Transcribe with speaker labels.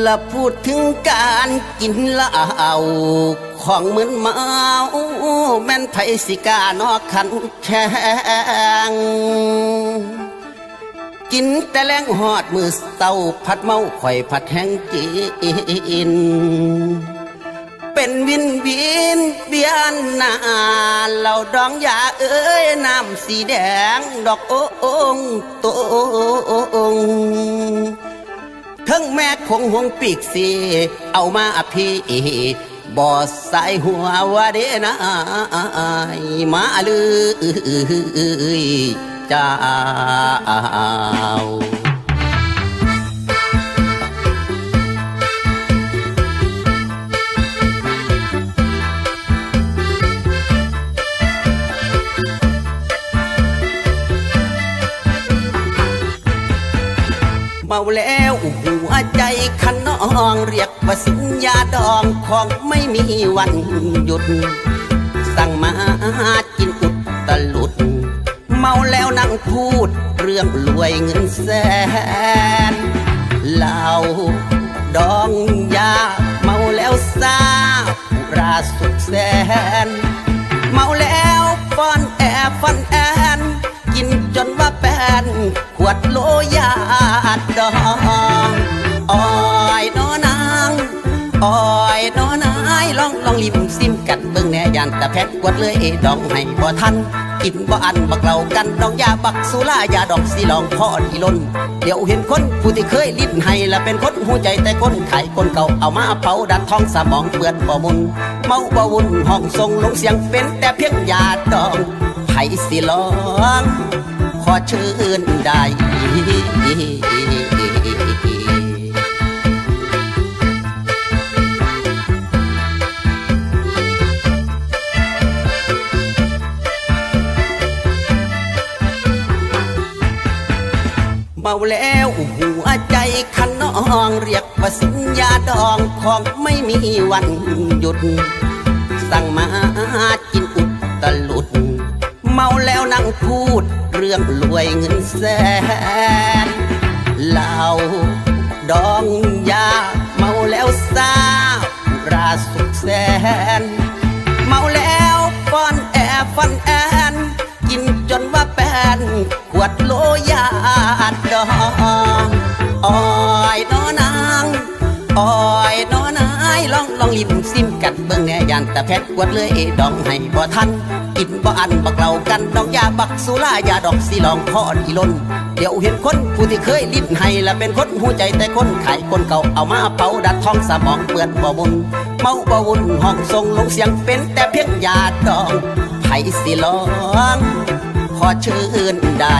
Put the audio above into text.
Speaker 1: และพูดถึงการกินเหล้าของเหมึนเมาแม่นไผสิกานอกขันแข็งกินแต่แรงหอดมือเศร้าพัดเมาข่อยพัดแห้งกิน เป็นวินวินเบียนนาเหล่าดองยาเอ้ยน้ำสีแดงดอกโองตง ทั้งแม่คงห่วงปีกสีเอามาอภิบ่ใส่หัววาเดนะมาเลยเจ้า เมาแล้วหัวใจขนนองเรียกว่าสัญญาดองของไม่มีวันหยุด สั่งมากินอุดตลุด เมาแล้วนั่งพูดเรื่องรวยเงินแสนเหล้าดองยาเมาแล้วซาราสุดแสน เมาแล้วฟอนแอฟอนแอนกินจนว่า นขวดโลยาดองอ้อยนอนางอ้อยนอนายลองลองลิมซิมกัดเบิ่งแน่ยานตะแพทกวดเลยเอดองให้บ่ทันกินบ่อันบักเหล่ากันดองยาบักสุรายาดอกสีลองพ่อดีล้นเดี๋ยวเห็นคนผู้ที่เคยลิ้นให้และเป็นคนหูใจแต่คนไข่คนเก่าเอามาเผาดัดท้องสมองเปื่อนบ่มุนเมาบ่วุ่นห้องทรงลงเสียงเป็นแต่เพียงยาดองไผสิลอง ขอเชิญได้เมาแล้วหัวใจขนนองเรียกว่าสัญญาดองของไม่มีวันหยุด สั่งมากินอุตลุด พูดเรื่องรวยเงินแสนเหล้าดองยาเมาแล้วซาราสุดแสน เมาแล้วฟอนแอฟอนแอนกินจนว่าแปนขวดโลยาดองอ้อยนอนางอ้อยนอนายลองลองลิมซิม กัดเบิ่งแน่ยานตะแพทกวดเลยเอดองให้บ่ทันกินบ่อันบักเหลากันดองยาบักสุรายาดอกสีลองพ่อดีลนเดี๋ยวเห็นคนผู้ที่เคยลิ้นให้และเป็นคนหูใจแต่คนไข่คนเก่าเอามาเผาดัดท้องสมองเปื่อนบ่บุญเมาบ่วุ่นห้องทรงลงเสียงเป็นแต่เพียงยาดองไผสิลองขอเชิญได้